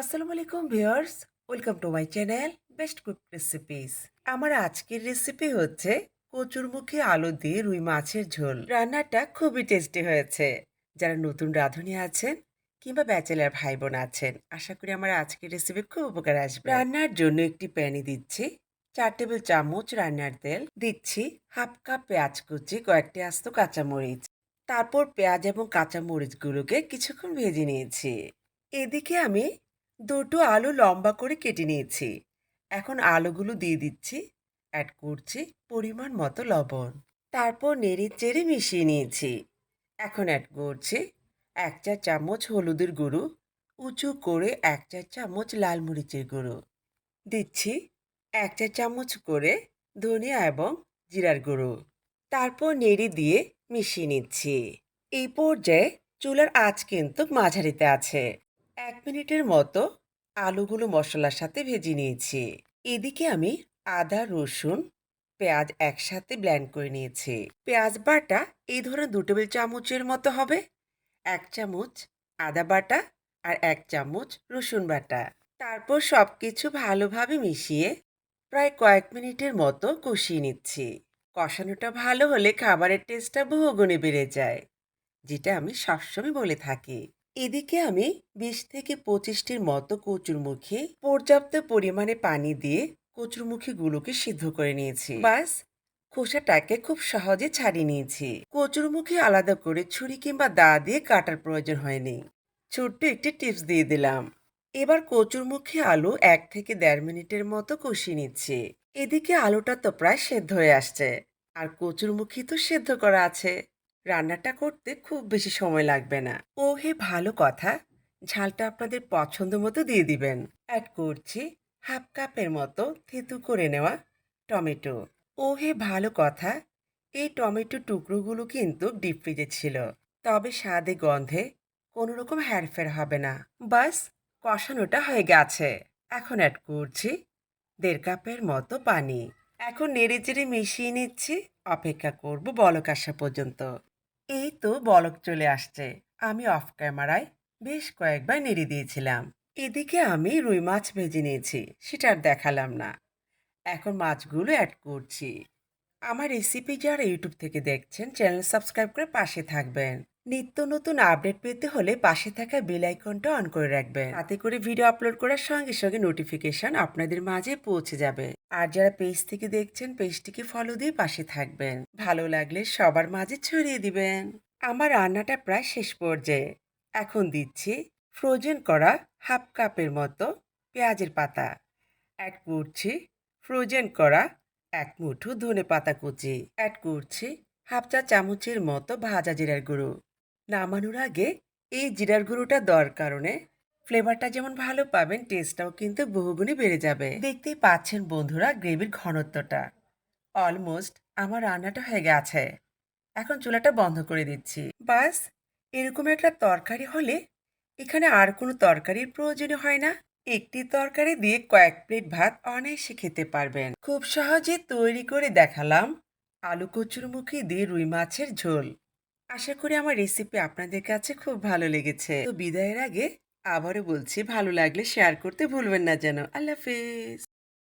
আসসালামু আলাইকুম viewers, welcome to my channel best cook recipes. আমার আজকের রেসিপি হচ্ছে কচুরমুখী আলু দিয়ে রুই মাছের ঝোল। রান্নাটা খুবই টেস্টি হয়েছে। যারা নতুন রাঁধুনি আছেন কিংবা ব্যাচেলার ভাই বোন আছেন, আশা করি আমার আজকের রেসিপি খুব উপকার আসবে। রান্নার জন্য একটি প্যানে দিচ্ছি চার টেবিল চামচ রান্নার তেল, দিচ্ছি হাফ কাপ পেঁয়াজ কুচি, কয়েকটি আস্ত কাঁচামরিচ। তারপর পেঁয়াজ এবং কাঁচামরিচগুলোকে কিছুক্ষণ ভেজে নিয়েছি। এদিকে আমি দুটো আলু লম্বা করে কেটে নিয়েছি। এখন আলুগুলো দিয়ে দিচ্ছি। অ্যাড করছি পরিমাণ মতো লবণ। তারপর নেড়ে চেড়ে মিশিয়ে নিয়েছি। এখন অ্যাড করছি এক চা চামচ হলুদের গুঁড়ো, উঁচু করে এক চা চামচ লাল মরিচের গুঁড়ো। দিচ্ছি এক চা চামচ করে ধনিয়া এবং জিরার গুঁড়ো। তারপর নেড়ে দিয়ে মিশিয়ে নিচ্ছি। এই পর্যায়ে চুলার আঁচ কিন্তু মাঝারিতে আছে। এক মিনিটের মতো আলুগুলো মশলার সাথে ভেজে নিয়েছি। এদিকে আমি আদা, রসুন, পেঁয়াজ একসাথে ব্ল্যান্ড করে নিয়েছি। পেঁয়াজ বাটা এই ধরনের দু টেবিল চামচের মতো হবে। এক চামচ আদা বাটা আর এক চামচ রসুন বাটা। তারপর সব কিছু ভালোভাবে মিশিয়ে প্রায় কয়েক মিনিটের মতো কষিয়ে নিচ্ছি। কষানোটা ভালো হলে খাবারের টেস্টটা বহুগুণে বেড়ে যায়, যেটা আমি সবসময় বলে থাকি। এদিকে আমি বিশ থেকে পঁচিশটির মতো কচুরমুখী পর্যাপ্ত পরিমাণে পানি দিয়ে কচুরমুখীগুলোকে সিদ্ধ করে নিয়েছি। বাস, খোসাটাকে খুব সহজে ছাড়িয়ে নিয়েছি। কচুরমুখী আলাদা করে ছুরি কিংবা দা দিয়ে কাটার প্রয়োজন হয়নি। ছোট্ট একটি টিপস দিয়ে দিলাম। এবার কচুরমুখী আলু এক থেকে দেড় মিনিটের মতো কষিয়ে নিচ্ছি। এদিকে আলুটা তো প্রায় সেদ্ধ হয়ে আসছে। আর কচুরমুখী তো সেদ্ধ করা আছে। রান্নাটা করতে খুব বেশি সময় লাগবে না। ও হে ভালো কথা। ঝালটা আপনাদের পছন্দ মতো দিয়ে দিবেন। অ্যাড করছি হাফ কাপের মতো থেতু করে নেওয়া টমেটো। ও হে ভালো কথা। এই টমেটো টুকরোগুলো কিন্তু ডিপ ফ্রিজে ছিল। তবে স্বাদে গন্ধে কোনো রকম হ্যারফের হবে না। বাস, কষানোটা হয়ে গেছে। এখন অ্যাড করছি দেড় কাপের মতো পানি। এখন নেড়ে চেড়ে মিশিয়ে নিচ্ছি। অপেক্ষা করব বলক আসা পর্যন্ত। এই তো বলক চলে আসছে। আমি অফ ক্যামেরায় বেশ কয়েকবার নেড়ে দিয়েছিলাম। এদিকে আমি রুই মাছ ভেজে নিয়েছি, সেটা আর দেখালাম না। এখন মাছগুলো অ্যাড করছি। আমার রেসিপি যারা ইউটিউব থেকে দেখছেন চ্যানেল সাবস্ক্রাইব করে পাশে থাকবেন। নিত্য নতুন আপডেট পেতে হলে পাশে থাকা বেল আইকনটা অন করে রাখবেন। তাতে করে ভিডিও আপলোড করার সঙ্গে সঙ্গে নোটিফিকেশন আপনাদের মাঝে পৌঁছে যাবে। আর যারা পেজ থেকে দেখছেন পেজটিকে ফলো দিয়ে পাশে থাকবেন। ভালো লাগলে সবার মাঝে ছড়িয়ে দিবেন। আমার রান্নাটা প্রায় শেষ পর্যায়ে। এখন দিচ্ছি ফ্রোজেন করা হাফ কাপের মতো পেঁয়াজের পাতা। অ্যাড করছি ফ্রোজেন করা এক মুঠো ধনে পাতা কুচি। অ্যাড করছি হাফ চা চামচের মতো ভাজা জিরার গুঁড়ো। নামানোর আগে এই জিরার গুঁড়োটা দেওয়ার কারণে ফ্লেভারটা যেমন ভালো পাবেন টেস্টটাও কিন্তু বহুগুণে বেড়ে যাবে। দেখতেই পাচ্ছেন বন্ধুরা গ্রেভির ঘনত্বটা। অলমোস্ট আমার রান্নাটা হয়ে গেছে। এখন চুলাটা বন্ধ করে দিচ্ছি। বাস, এরকম একটা তরকারি হলে এখানে আর কোনো তরকারির প্রয়োজন হয় না। একটি তরকারি দিয়ে কয়েক প্লেট ভাত অনায়াসে খেতে পারবেন। খুব সহজে তৈরি করে দেখালাম আলু কচুর কচুরমুখী দিয়ে রুই মাছের ঝোল। আশা করি আমার রেসিপি আপনাদের কাছে খুব ভালো লেগেছে। তো বিদায়ের আগে আবারও বলছি, ভালো লাগলে শেয়ার করতে ভুলবেন না যেন। আল্লাহ হাফেজ।